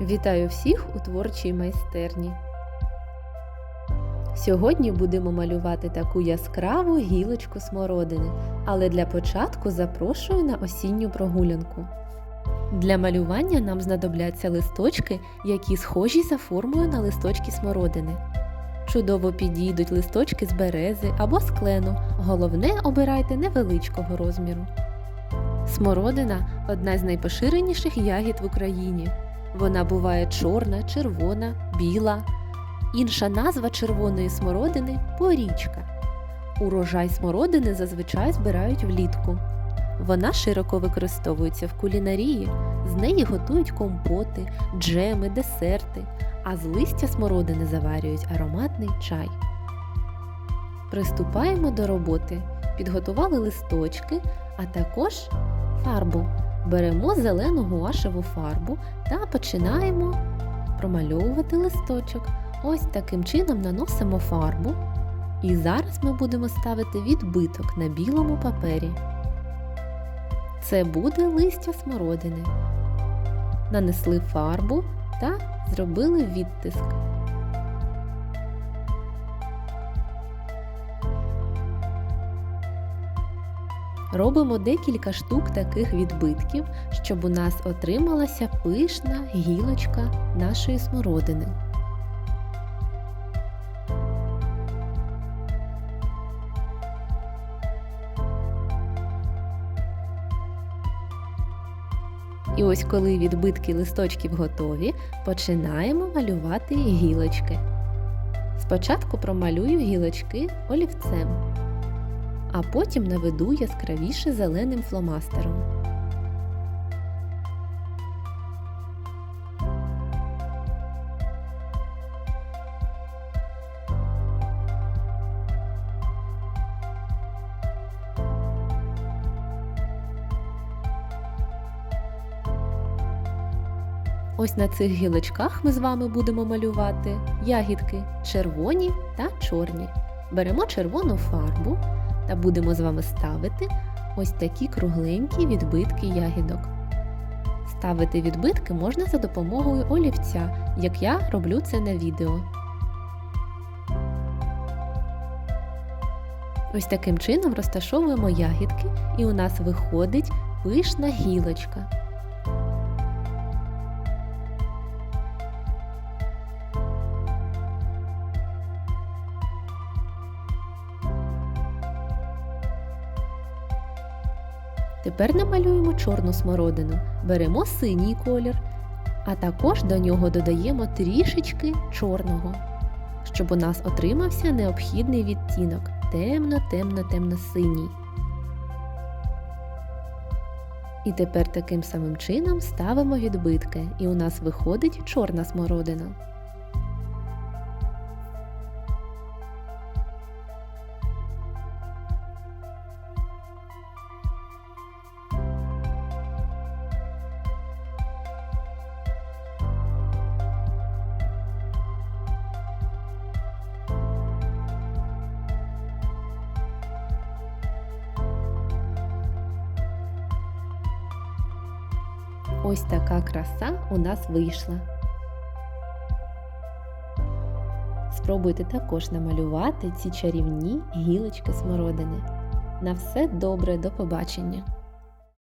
Вітаю всіх у творчій майстерні. Сьогодні будемо малювати таку яскраву гілочку смородини, але для початку запрошую на осінню прогулянку. Для малювання нам знадобляться листочки, які схожі за формою на листочки смородини. Чудово підійдуть листочки з берези або з клену. Головне обирайте невеличкого розміру. Смородина одна з найпоширеніших ягід в Україні. Вона буває чорна, червона, біла. Інша назва червоної смородини порічка. Урожай смородини зазвичай збирають влітку. Вона широко використовується в кулінарії, з неї готують компоти, джеми, десерти, а з листя смородини заварюють ароматний чай. Приступаємо до роботи. Підготували листочки, а також фарбу. Беремо зелену гуашеву фарбу та починаємо промальовувати листочок. Ось таким чином наносимо фарбу. І зараз ми будемо ставити відбиток на білому папері. Це буде листя смородини. Нанесли фарбу та зробили відтиск. Робимо декілька штук таких відбитків, щоб у нас отрималася пишна гілочка нашої смородини. І ось коли відбитки листочків готові, починаємо малювати гілочки. Спочатку промалюю гілочки олівцем, а потім наведу яскравіше зеленим фломастером. Ось на цих гілочках ми з вами будемо малювати ягідки червоні та чорні. Беремо червону фарбу та будемо з вами ставити ось такі кругленькі відбитки ягідок. Ставити відбитки можна за допомогою олівця, як я роблю це на відео. Ось таким чином розташовуємо ягідки, і у нас виходить пишна гілочка. Тепер намалюємо чорну смородину. Беремо синій колір, а також до нього додаємо трішечки чорного, щоб у нас отримався необхідний відтінок темно-темно-темно-синій. І тепер таким самим чином ставимо відбитки, і у нас виходить чорна смородина. Ось така краса у нас вийшла. Спробуйте також намалювати ці чарівні гілочки смородини. На все добре, до побачення!